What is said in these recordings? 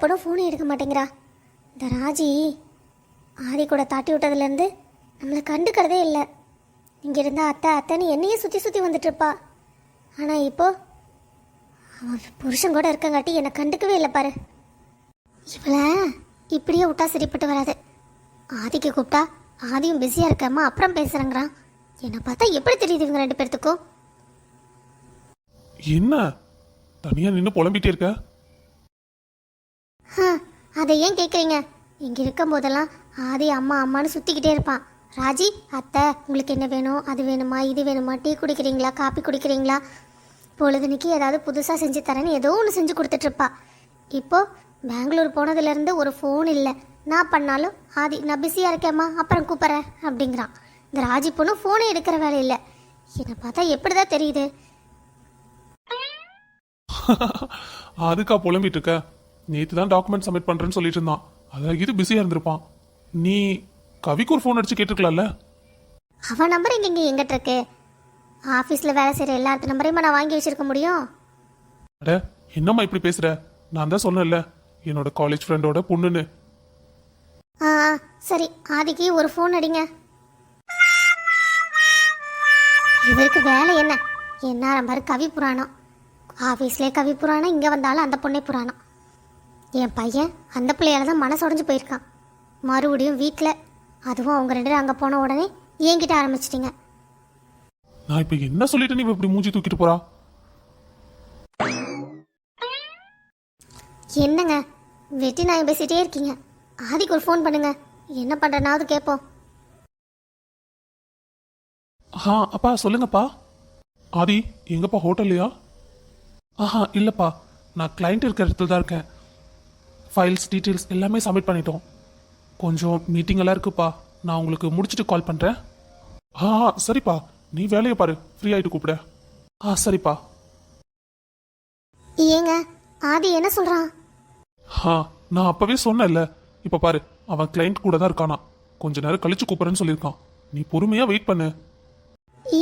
கூப்பிடும் ஃபோனே எடுக்க மாட்டேங்கிறா. இந்த ராஜி ஆதி கூட தாட்டி விட்டதுலேருந்து நம்மளை கண்டுக்கிறதே இல்லை. இங்கே இருந்தால் அத்தை அத்தைன்னு என்னையே சுற்றி சுற்றி வந்துட்டுருப்பா. ஆனால் இப்போ அவன் புருஷன் கூட இருக்கங்காட்டி என்னை கண்டுக்கவே இல்லை பாரு. இவளை இப்படியே விட்டா சரிப்பட்டு வராது. ஆதிக்கு கூப்பிட்டா ஆதியும் பிஸியாக இருக்கம்மா அப்புறம் பேசுகிறேங்கிறான் என்னை பார்த்தா எப்படி தெரியுது இவங்க ரெண்டு பேர்த்துக்கும்? என்ன? தனியா நின்று புலம்பிட்டே இருக்க? அதை ஏன் கேட்குறீங்க இங்கே இருக்கும் போதெல்லாம் ஆதி அம்மா அம்மான்னு சுற்றிக்கிட்டே இருப்பான். ராஜி அத்தை உங்களுக்கு என்ன வேணும்? அது வேணுமா? இது வேணுமா? டீ குடிக்கிறீங்களா? காப்பி குடிக்கிறீங்களா? பொழுதுனிக்கு ஏதாவது புதுசாக செஞ்சு தரேன்னு ஏதோ ஒன்று செஞ்சு கொடுத்துட்ருப்பா இப்போது பெங்களூர் போனதுலேருந்து ஒரு ஃபோன் இல்லை. நான் பண்ணாலும் ஆதி நான் பிஸியாக இருக்கேம்மா அப்புறம் கூப்பிட்றேன் அப்படிங்கிறான். இந்த ராஜி பொண்ணு ஃபோனே எடுக்கிற வேலை இல்லை. என்னை பார்த்தா எப்படி தான் தெரியுது? அதுக்கா புலம்பிட்டு இருக்க? நேத்து தான் டாக்குமெண்ட் சப்மிட் பண்றேன்னு சொல்லிட்டு இருந்தான். அதான் இது பிஸியா இருந்திருப்பான். நீ கவிக்கு ஒரு ஃபோன் அடிச்சு கேட்டிருக்கலாம்ல? அவன் நம்பர் இங்கே இங்கே எங்கிட்ட இருக்கு? ஆஃபீஸில் வேலை செய்கிற எல்லாத்து நம்பரையும் நான் வாங்கி வச்சிருக்க முடியும்? அட என்னம்மா இப்படி பேசுற? நான் தான் சொன்னேன்ல என்னோட காலேஜ் ஃப்ரெண்டோட பொண்ணுன்னு. ஆ ஆ, சரி ஆதிக்கு ஒரு ஃபோன் அடிங்க. இவருக்கு வேலை என்ன? என்ன பாரு கவி புராணம் ஆஃபீஸ்லேயே கவி புராணம் இங்கே வந்தாலும் அந்த பொண்ணே புராணம். என் பையன் அந்த பிள்ளையால தான் மனசு உடைஞ்சு போயிருக்கான். மறுபடியும் வீட்டில் அதுவும் அவங்க ரெண்டு பேரும் அங்கே போன உடனே என்கிட்ட ஆரம்பிச்சிட்டிங்க. நான் இப்ப என்ன சொல்லிட்டு நீ இப்படி மூஞ்சி தூக்கிட்டு போறா? என்னங்க? வெட்டி நாயம் பேசிட்டே இருக்கீங்க. ஆதிக்கு ஒரு ஃபோன் பண்ணுங்க. என்ன பண்ணுறனாவது கேட்போம் ஆ அப்பா சொல்லுங்கப்பா. ஆதி எங்கப்பா ஹோட்டல்லையா ஆஹா இல்லைப்பா. நான் கிளைண்ட் இருக்கிற இடத்துல தான் இருக்கேன். ஃபைல்ஸ் டீட்டெயில்ஸ் எல்லாமே சப்மிட் பண்ணிட்டோம். கொஞ்சம் மீட்டிங் எல்லாம் இருக்குப்பா. நான் உங்களுக்கு முடிச்சுட்டு கால் பண்ணுறேன் ஆ சரிப்பா. நீ வேலையை பாரு. ஃப்ரீ ஆகிட்டு கூப்பிட. ஆ சரிப்பா. ஏங்க ஆதி என்ன சொல்கிறான் ஆ நான் அப்போவே சொன்னேன்ல. இப்போ பாரு அவன் கிளைண்ட் கூட தான் இருக்கானா. கொஞ்ச நேரம் கழிச்சு கூப்பிட்றேன்னு சொல்லியிருக்கான். நீ பொறுமையாக வெயிட் பண்ணு.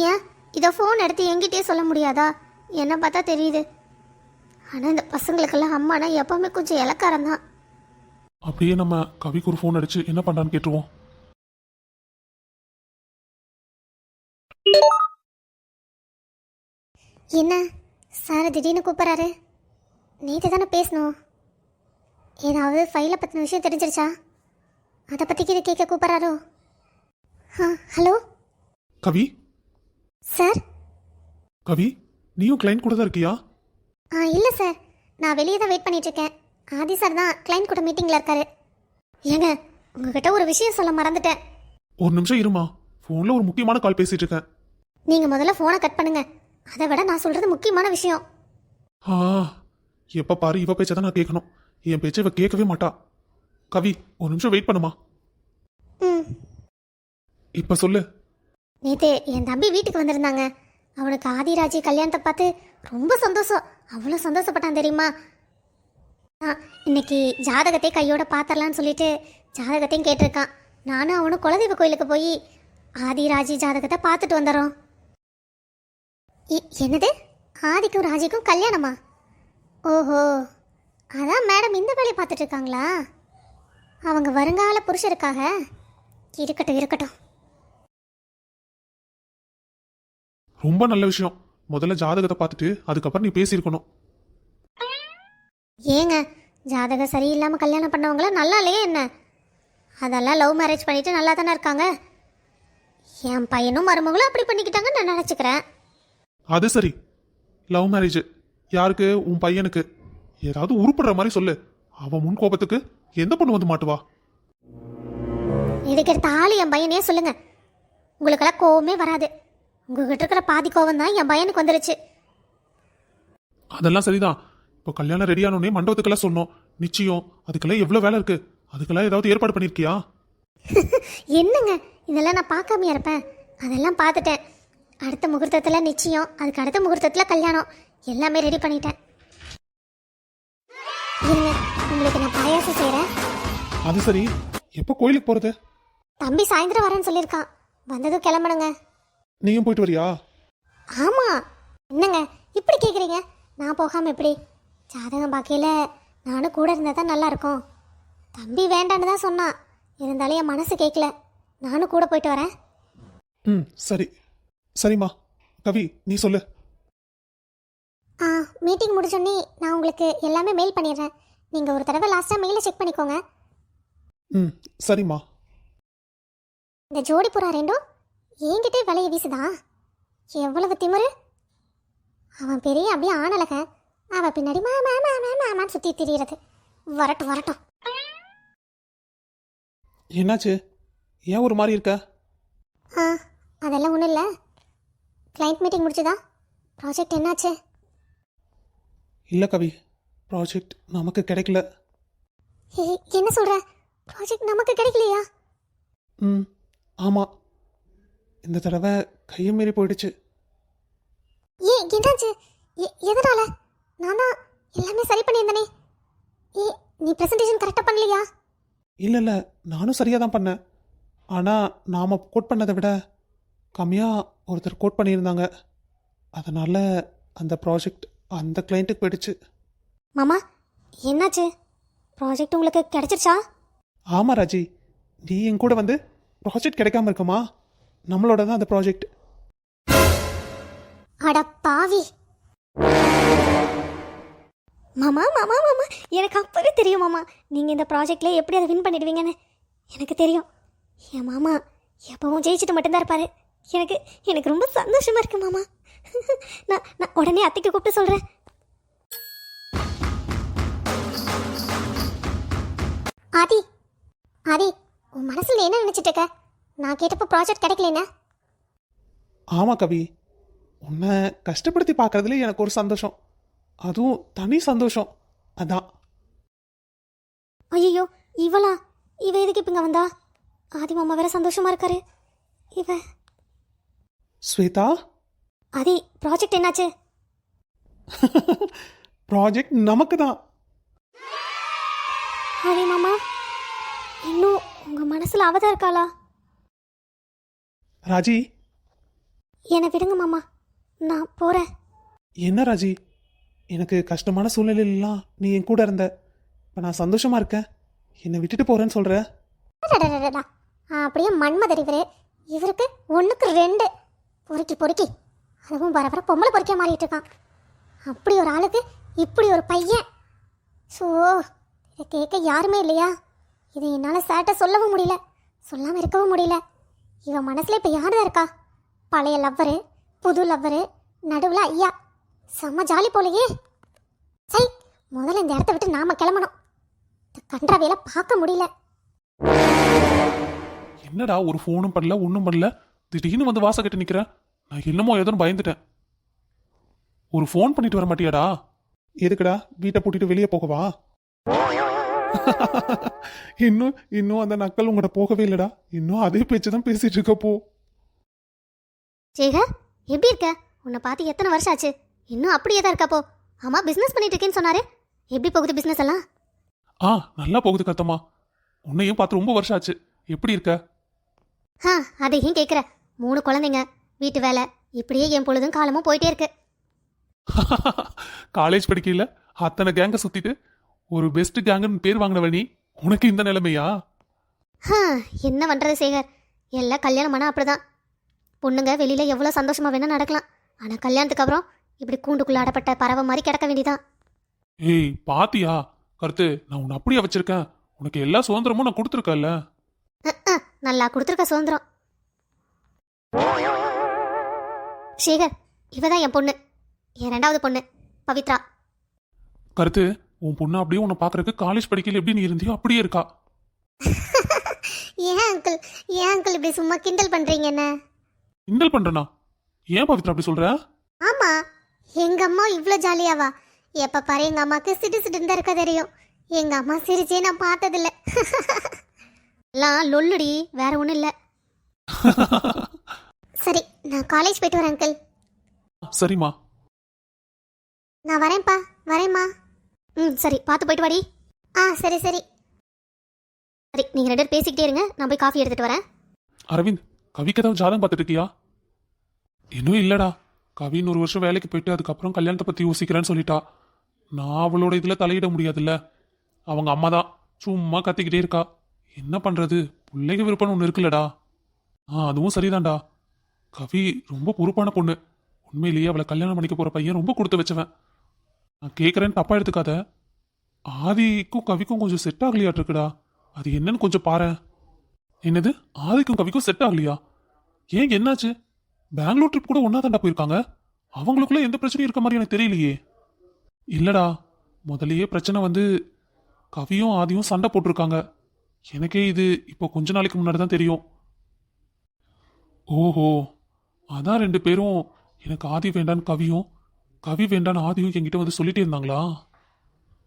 ஏன்? இதை ஃபோன் எடுத்து என்கிட்டயே சொல்ல முடியாதா? என்ன பார்த்தா தெரியுது. ஆனால் இந்த பசங்களுக்கெல்லாம் அம்மானா எப்பவுமே கொஞ்சம் இலக்காரம் தான். அப்படியே நம்ம கவிக்கு ஒரு ஃபோன் அடிச்சு என்ன பண்ணுறான்னு கேட்டுருவோம். என்ன? சார் திடீர்னு கூப்பிட்றாரு. நேற்று தானே பேசணும். ஏதாவது ஃபைலை பற்றின விஷயம் தெரிஞ்சிருச்சா? அதை பற்றிக்கு இது கேட்க கூப்பிட்றாரோ? ஆ ஹலோ? கவி? சார்? கவி நீயும் கிளைண்ட் கூட தான் இருக்கியா? ஆ இல்லை சார். நான் வெளியே தான் வெயிட் பண்ணிட்டு இருக்கேன் ஆதி சார் தான் கிளைண்ட் கூட மீட்டிங்கில் இருக்காரு. ஏங்க உங்ககிட்ட ஒரு விஷயம் சொல்ல மறந்துட்டேன். ஒரு நிமிஷம் இருமா. ஃபோனில் ஒரு முக்கியமான கால் பேசிட்டு இருக்கேன் நீங்கள் முதல்ல ஃபோனை கட் பண்ணுங்க. அதை விட நான் சொல்கிறது முக்கியமான விஷயம். ஆ எப்போ பாரு இவ பேச்சை தான் நான் கேட்கணும் என் பேச்சை இவ கேட்கவே மாட்டா. கவி ஒரு நிமிஷம் வெயிட் பண்ணுமா? ம். இப்போ சொல்லு. நேற்று என் தம்பி வீட்டுக்கு வந்திருந்தாங்க. அவனுக்கு ஆதிராஜி கல்யாணத்தை பார்த்து ரொம்ப சந்தோஷம். அவ்வளோ சந்தோஷப்பட்டான் தெரியுமா? ஆ இன்னைக்கு ஜாதகத்தை கையோட பார்த்துடலான்னு சொல்லிட்டு ஜாதகத்தையும் கேட்டிருக்கான். நானும் அவனும் குலதெய்வ கோயிலுக்கு போய் ஆதிராஜி ஜாதகத்தை பார்த்துட்டு வந்துடுறோம் இ- என்னது? ஆதிக்கும் ராஜிக்கும் கல்யாணமா? ஓஹோ அதான் மேடம் இந்த வேலையை பார்த்துட்டு இருக்காங்களா? அவங்க வருங்கால புருஷருக்காக இருக்கட்டும் இருக்கட்டும். ரொம்ப நல்ல விஷயம். முதல்ல ஜாதகத்தை பார்த்துட்டு அதுக்கப்புறம் நீ பேசியிருக்கணும். ஏங்க ஜாதகம் சரியில்லாமல் கல்யாணம் பண்ணவங்கள நல்லா இல்லையே என்ன? அதெல்லாம் லவ் மேரேஜ் பண்ணிட்டு நல்லா தானே இருக்காங்க? என் பையனும் மருமகளும் அப்படி பண்ணிக்கிட்டாங்கன்னு நான் நினச்சிக்கிறேன். அது சரி. லவ் மேரேஜ் யாருக்கு? உன் பையனுக்கு. ஏதாவது உருப்படுற மாதிரி சொல்லு. அவன் முன் கோபத்துக்கு எந்த பொண்ணு வந்து மாட்டுவா? இதுக்கு எடுத்த ஆள் என் பையனே சொல்லுங்க. உங்களுக்கெல்லாம் கோவமே வராது. உங்ககிட்ட இருக்கிற பாதி கோவம் தான் என் பையனுக்கு வந்துருச்சு. அதெல்லாம் சரிதான். இப்போ கல்யாணம் ரெடியானோடனே மண்டபத்துக்கெல்லாம் சொன்னோம். நிச்சயம் அதுக்கெல்லாம் எவ்வளோ வேலை இருக்கு? அதுக்கெல்லாம் ஏதாவது ஏற்பாடு பண்ணியிருக்கியா என்னங்க? இதெல்லாம் நான் பார்க்காம இருப்பேன். அதெல்லாம் பார்த்துட்டேன். அடுத்த முகூர்த்தத்தில் நிச்சயம் அதுக்கு அடுத்த முகூர்த்தத்தில் கல்யாணம். எல்லாமே ரெடி பண்ணிட்டேன். இருங்க உங்களுக்கு நான் பாயாசம் செய்கிறேன் அது சரி. எப்போ கோயிலுக்கு போகிறது தம்பி சாயந்தரம் வரேன்னு சொல்லியிருக்கான். வந்ததும் கிளம்பணுங்க. நீயும் போயிட்டு வரியா? ஆமாம் என்னங்க இப்படி கேட்குறீங்க நான் போகாமல் எப்படி? ஜாதகம் பார்க்கையில் நானும் கூட இருந்தால் தான் நல்லா இருக்கும் தம்பி வேண்டான்னு தான் சொன்னான் இருந்தாலும் என் மனசு கேட்கல நானும் கூட போயிட்டு வரேன். ம் சரி. சரிம்மா. கவி நீ சொல்லு. ஆ மீட்டிங் முடிச்சோடனே நான் உங்களுக்கு எல்லாமே மெயில் பண்ணிடுறேன். நீங்கள் ஒரு தடவை லாஸ்ட்டாக மெயிலை செக் பண்ணிக்கோங்க. ம் சரிம்மா. இந்த ஜோடி புறா ரெண்டும் என்கிட்டே விலையை வீசுதா? எவ்வளவு திமிரு? அவன் பெரிய அப்படியே ஆணழக. அவ பின்னாடி மாமா மாமா மாமான்னு சுற்றி திரியிறது. வரட்டும் வரட்டும். என்னாச்சு? ஏன் ஒரு மாதிரி இருக்க? ஆ அதெல்லாம் ஒன்றும் இல்லை. Client meeting முடிச்சுதா? ப்ராஜெக்ட் என்னாச்சு? இல்லை கவி. ப்ராஜெக்ட் நமக்கு கிடைக்கல. என்ன சொல்கிற ப்ராஜெக்ட் நமக்கு கிடைக்கலையா? ம் ஆமாம் இந்த தடவை கையை மீறி போயிடுச்சு. ஏன் என்னாச்சு? எதனால? நான் தான் எல்லாமே சரி பண்ணியிருந்தனே. ஏ நீ ப்ரெசன்டேஷன் கரெக்டாக பண்ணலையா? இல்லை இல்லை நானும் சரியாக தான் பண்ணேன். ஆனால் நாம் கோட் பண்ணதை விட கம்மியாக ஒருத்தர் கோட் பண்ணியிருந்தாங்க. அதனால் அந்த ப்ராஜெக்ட் அந்த கிளைண்ட்டுக்கு போயிடுச்சு. மாமா என்னாச்சு? ப்ராஜெக்ட் உங்களுக்கு கிடைச்சிருச்சா? ஆமாம் ராஜி. நீ என் கூட வந்து ப்ராஜெக்ட் கிடைக்காம இருக்குமா? நம்மளோட தான் அந்த ப்ராஜெக்ட் அட பாவி. மாமா மாமா மாமா எனக்கு அப்பவே தெரியும் மாமா. நீங்கள் இந்த ப்ராஜெக்டில் எப்படி அதை வின் பண்ணிடுவீங்கன்னு எனக்கு தெரியும். என் மாமா எப்பவும் ஜெயிச்சுட்டு மட்டும்தான் இருப்பாரு. எனக்கு எனக்கு ரொம்ப சந்தோஷமா இருக்கு மாமா. நான் நான் உடனே அத்தைக்கு கூப்பிட்டு சொல்கிறேன் ஆதி ஆதி உன் மனசில் என்ன நினச்சிட்டு இருக்க? நான் கேட்டப்போ ப்ராஜெக்ட் கிடைக்கலண்ணே ஆமாம் கவி. உன்னை கஷ்டப்படுத்தி பார்க்கறதுல எனக்கு ஒரு சந்தோஷம். அதுவும் தனி சந்தோஷம். அதான். ஐயோ இவளா? இவ எதுக்கு இப்ப வந்தா? ஆதி மாமா வேற சந்தோஷமா இருக்காரு. இவ. ஸ்வேதா? ஆதி ப்ராஜெக்ட் என்னாச்சு? ப்ராஜெக்ட் நமக்கு தான் ஆதி மாமா இன்னும் உங்க மனசுல அவதான் இருக்காளா? ராஜி? என்னை விடுங்க மாமா. நான் போறேன். என்ன ராஜி? எனக்கு கஷ்டமான சூழ்நிலையிலாம் நீ என் கூட இருந்த. இப்போ நான் சந்தோஷமா இருக்கேன். என்னை விட்டுட்டு போறேன்னு சொல்ற? அடடடடடா. அப்படியே மன்மதர் இவரு. இவருக்கு ஒண்ணுக்கு ரெண்டு. பொறுக்கி பொறுக்கி. அதுவும் வர வர பொம்பளை பொறுக்கிய மாறிட்டு இருக்கான். அப்படி ஒரு ஆளுக்கு இப்படி ஒரு பையன். ஸோ இதை கேட்க யாருமே இல்லையா? இதை என்னால் சேட்டை சொல்லவும் முடியல. சொல்லாமல் இருக்கவும் முடியல. இவன் மனசில் இப்போ யார் தான் இருக்கா? பழைய லவ்வரு புது லவ்வரு நடுவில் ஐயா. செம்ம ஜாலி போலையே. சை முதல்ல இந்த இடத்த விட்டு நாம கிளம்பணும். இந்த கன்றாவையில பார்க்க முடியல. என்னடா ஒரு ஃபோனும் பண்ணல ஒன்றும் பண்ணல. திடீர்னு வந்து வாசக்கிட்ட நிற்கிறேன் நான் என்னமோ ஏதோன்னு பயந்துட்டேன். ஒரு ஃபோன் பண்ணிட்டு வர மாட்டியாடா? எதுக்குடா வீட்டை பூட்டிட்டு வெளியே போகவா? இன்னும் இன்னும் அந்த நக்கல் உங்கள்கிட்ட போகவே இல்லடா. இன்னும் அதே பேச்சு தான் பேசிட்டு இருக்கப்போ சேகர் எப்படி இருக்க? உன்னை பார்த்து எத்தனை வருஷம் ஆச்சு? இன்னும் அப்படியே தான் இருக்காப்போ ஆமா பிசினஸ் பண்ணிட்டு இருக்கேன்னு சொன்னாரு. எப்படி போகுது பிசினஸ் எல்லாம்? ஆ நல்லா போகுது கத்தம்மா உன்னையும் பார்த்து ரொம்ப வருஷம் ஆச்சு. எப்படி இருக்க? ஆ அதையும் கேட்குற மூணு குழந்தைங்க வீட்டு வேலை இப்படியே என் பொழுதும் காலமும் போயிட்டே இருக்கு. காலேஜ் படிக்கையில் அத்தனை கேங்கை சுத்திட்டு ஒரு பெஸ்ட் கேங்குன்னு பேர் வாங்கினவ நீ? உனக்கு இந்த நிலைமையா? என்ன பண்றது சேகர்? எல்லாம் கல்யாணம் பண்ணா அப்படிதான். பொண்ணுங்க வெளியில எவ்வளோ சந்தோஷமா வேணா நடக்கலாம். ஆனா கல்யாணத்துக்கு அப்புறம் இப்படி கூண்டுக்குள்ள அடப்பட்ட பறவை மாதிரி கிடக்க வேண்டியதான் ஏய் பாத்தியா? கருத்து நான் உன்னை அப்படியே வச்சிருக்கேன். உனக்கு எல்லா சுதந்திரமும் நான் கொடுத்துருக்கேன்ல. நல்லா கொடுத்துருக்க சுதந்திரம். சேகர் இவ தான் என் பொண்ணு. என் ரெண்டாவது பொண்ணு பவித்ரா. கருத்து உன் பொண்ணு அப்படியே உன்னை பார்க்கறதுக்கு காலேஜ் படிக்கையில் எப்படி நீ இருந்தியோ அப்படியே இருக்கா. ஏன் அங்கிள் ஏன் அங்கிள் இப்படி சும்மா கிண்டல் பண்றீங்க என்ன? கிண்டல் பண்றனா? ஏன் பவித்ரா அப்படி சொல்ற? ஆமா எங்க அம்மா இவ்வளோ ஜாலியாவா எப்ப பாரு எங்க அம்மாக்கு சிடு சிடுன்னு தான் இருக்க தெரியும். எங்க அம்மா சிரிச்சே நான் பார்த்ததில்ல. எல்லாம் லொல்லுடி வேற ஒன்றும் இல்லை. சரி நான் காலேஜ் போயிட்டு வரேன் அங்கிள் சரிம்மா. நான் வரேன்ப்பா வரேம்மா ம் சரி பார்த்து போயிட்டு வாடி. ஆ சரி சரி. சரி நீங்கள் ரெண்டு பேசிக்கிட்டே இருங்க. நான் போய் காஃபி எடுத்துட்டு வரேன். அரவிந்த் கவிக்கு ஏதாவது ஜாதகம் பார்த்துட்டு இருக்கியா? இன்னும் இல்லடா. கவி இன்னொரு வருஷம் வேலைக்கு போயிட்டு அதுக்கப்புறம் கல்யாணத்தை பற்றி யோசிக்கிறேன்னு சொல்லிட்டா. நான் அவளோட இதில் தலையிட முடியாதுல்ல. அவங்க அம்மா தான் சும்மா கத்திக்கிட்டே இருக்கா. என்ன பண்ணுறது பிள்ளைங்க விருப்பம்னு ஒன்று இருக்குல்லடா. ஆ அதுவும் சரிதான்டா. கவி ரொம்ப பொறுப்பான பொண்ணு. உண்மையிலேயே அவளை கல்யாணம் பண்ணிக்க போகிற பையன் ரொம்ப கொடுத்து வச்சவன். நான் கேட்குறேன்னு தப்பா எடுத்துக்காத. ஆதிக்கும் கவிக்கும் கொஞ்சம் செட் ஆகலையாட்டு இருக்குடா அது என்னன்னு கொஞ்சம் பாரேன் என்னது? ஆதிக்கும் கவிக்கும் செட் ஆகலையா? ஏன் என்னாச்சு? பெங்களூர் ட்ரிப் கூட ஒன்றா தாண்டா போயிருக்காங்க. அவங்களுக்குள்ள எந்த பிரச்சனையும் இருக்க மாதிரி எனக்கு தெரியலையே. இல்லடா. முதலையே பிரச்சனை வந்து கவியும் ஆதியும் சண்டை போட்டிருக்காங்க. எனக்கே இது இப்போ கொஞ்ச நாளைக்கு முன்னாடி தான் தெரியும். ஓஹோ. அதான் ரெண்டு பேரும் எனக்கு ஆதி வேண்டான்னு கவியும் கவி வேண்டான்னு ஆதியும் என்கிட்ட வந்து சொல்லிட்டே இருந்தாங்களா?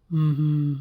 ம்